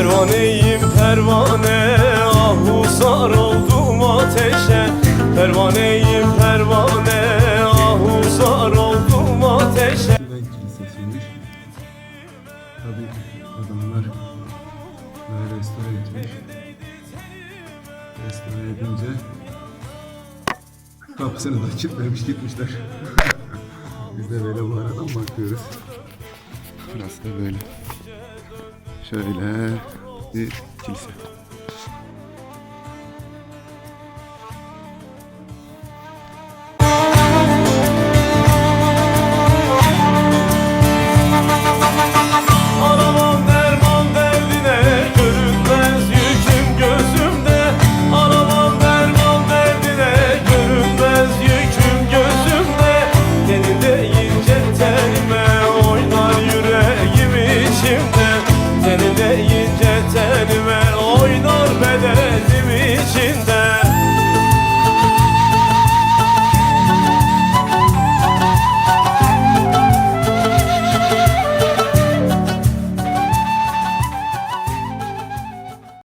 Pervaneyim pervane ahuzar oldum ateşe Pervaneyim pervane ahuzar oldum ateşe kilisesiymiş. Tabi adamlar böyle restore etmiş. Restore edince kapısını da kilitlemiş gitmişler. Biz de böyle bu aradan bakıyoruz. Burası da böyle. Şöyle bir kilise.